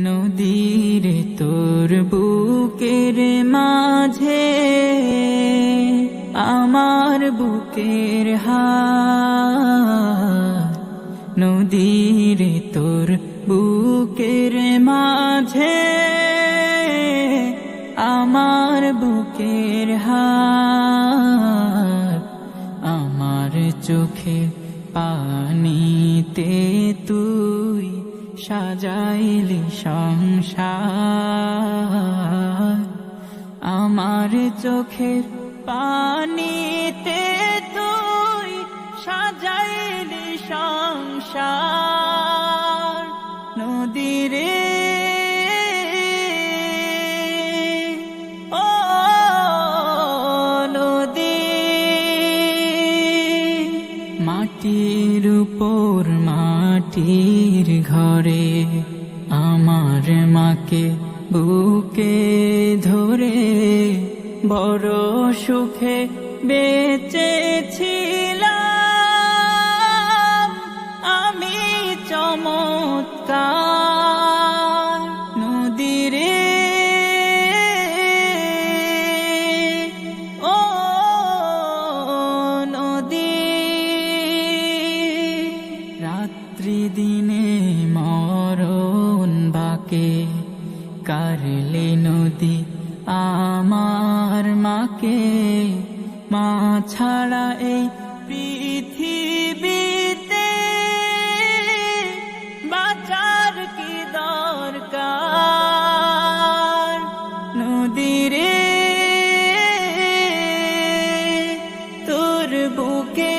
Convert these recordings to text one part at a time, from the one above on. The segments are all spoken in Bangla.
নদীর তোর বুকের মাঝে আমার বুকের হার নদীর তোর বুকের মাঝে আমার বুকের হার আমার চোখে পানিতে তুই সাজাইলি সংসার। আমার চোখের পানিতে তুই সাজাইলি সংসার। নদীরে ও মাটির মাটির ঘরে আমার মাকে বুকে ধরে বড় সুখে বেঁচেছিলাম। আমি চমৎকার বাকে কারলে নদী? আমার মাকে, মা ছাড়া এই পৃথিবীতে বাঁচার কি দরকার? নদীরে তোর বুকের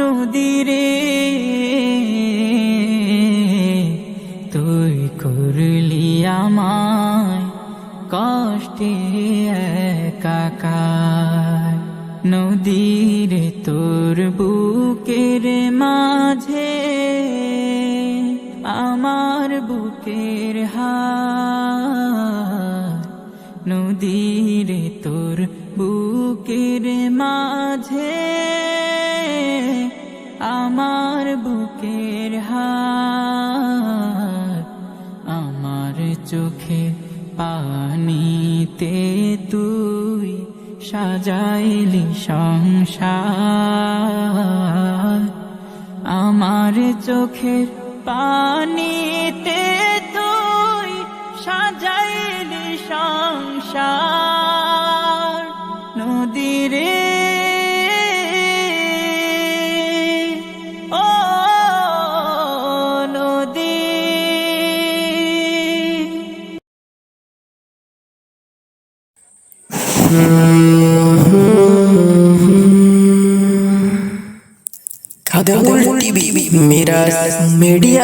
নদীরে, তুই করলি আমায় কষ্টে একাকার। নদীরে তোর বুকের মাঝে, আমার বুকের হার। নদীরে তোর বুকের মাঝে বুকের হার আমার চোখে পানিতে তুই সাজাইলি সংসার। আমার চোখের পানিতে കഥ മീഡിയ